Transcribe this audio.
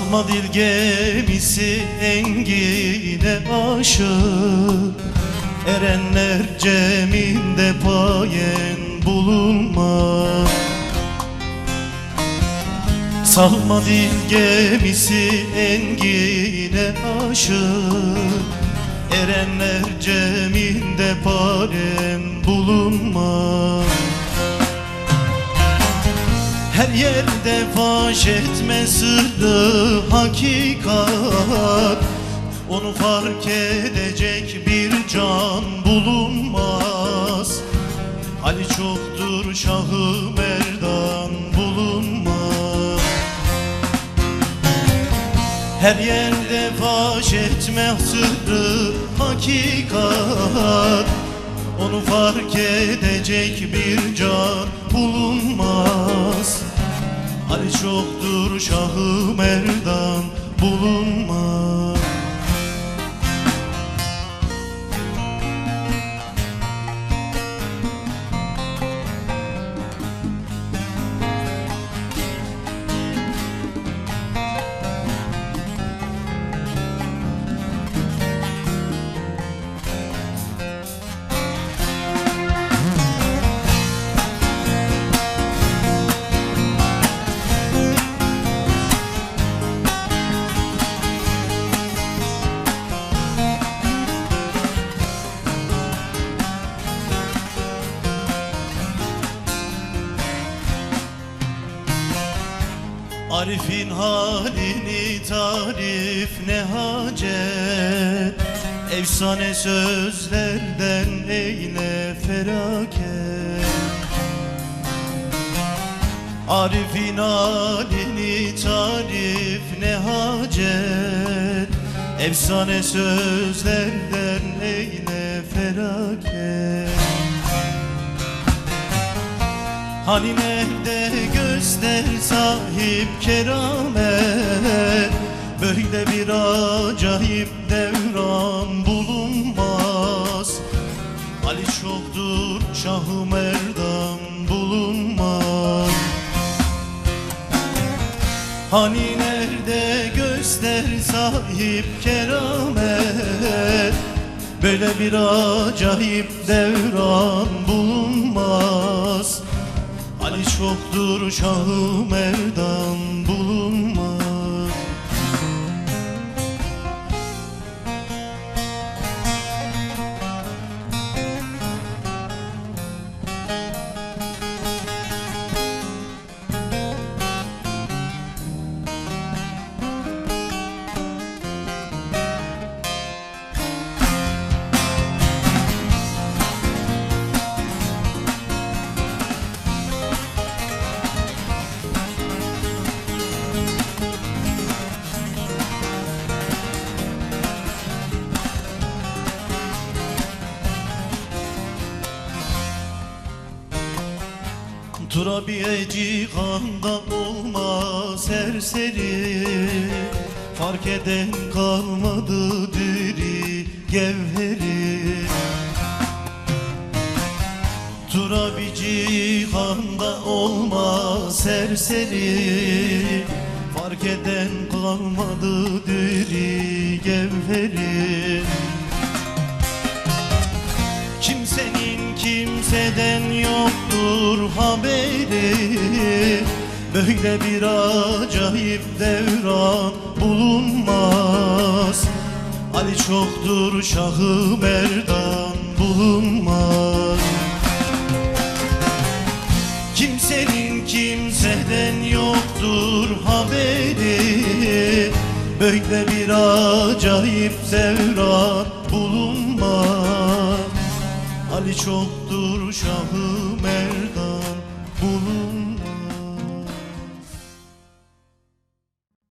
Salma dil gemisi engine aşık Erenler ceminde payen bulunmaz. Salma dil gemisi engine aşık Erenler ceminde parem bulunmaz her yerde faş etme sırrı hakikat. Onu fark edecek bir can bulunmaz. Ali çoktur şahı merdan bulunmaz. Her yerde faş etme sırrı hakikat. Onu fark edecek bir can bulunmaz Ali çoktur şahı merdan bulunmaz Arif'in halini tarif ne hacet? Efsane sözlerden eyle feraket. Arif'in halini tarif ne hacet? Efsane sözlerden eyle feraket. Hani nerede göster sahip keramet Böyle bir acayip devran bulunmaz. Ali çoktur şahı merdan bulunmaz. Hani nerede göster sahip keramet Böyle bir acayip devran bulunmaz Ali çoktur şahı merdan Turabiye cihanda olmaz serseri. Fark eden kalmadı diri gevheri. Turabi cihanda olmaz serseri. Fark eden kalmadı diri gevheri kimseden yoktur haberi? Böyle bir acayip devran bulunmaz. Ali çoktur şahı merdan bulunmaz. Kimsenin kimseden yoktur haberi. Böyle bir acayip devran bulunmaz Ali çoktur şahı merdan bulunmaz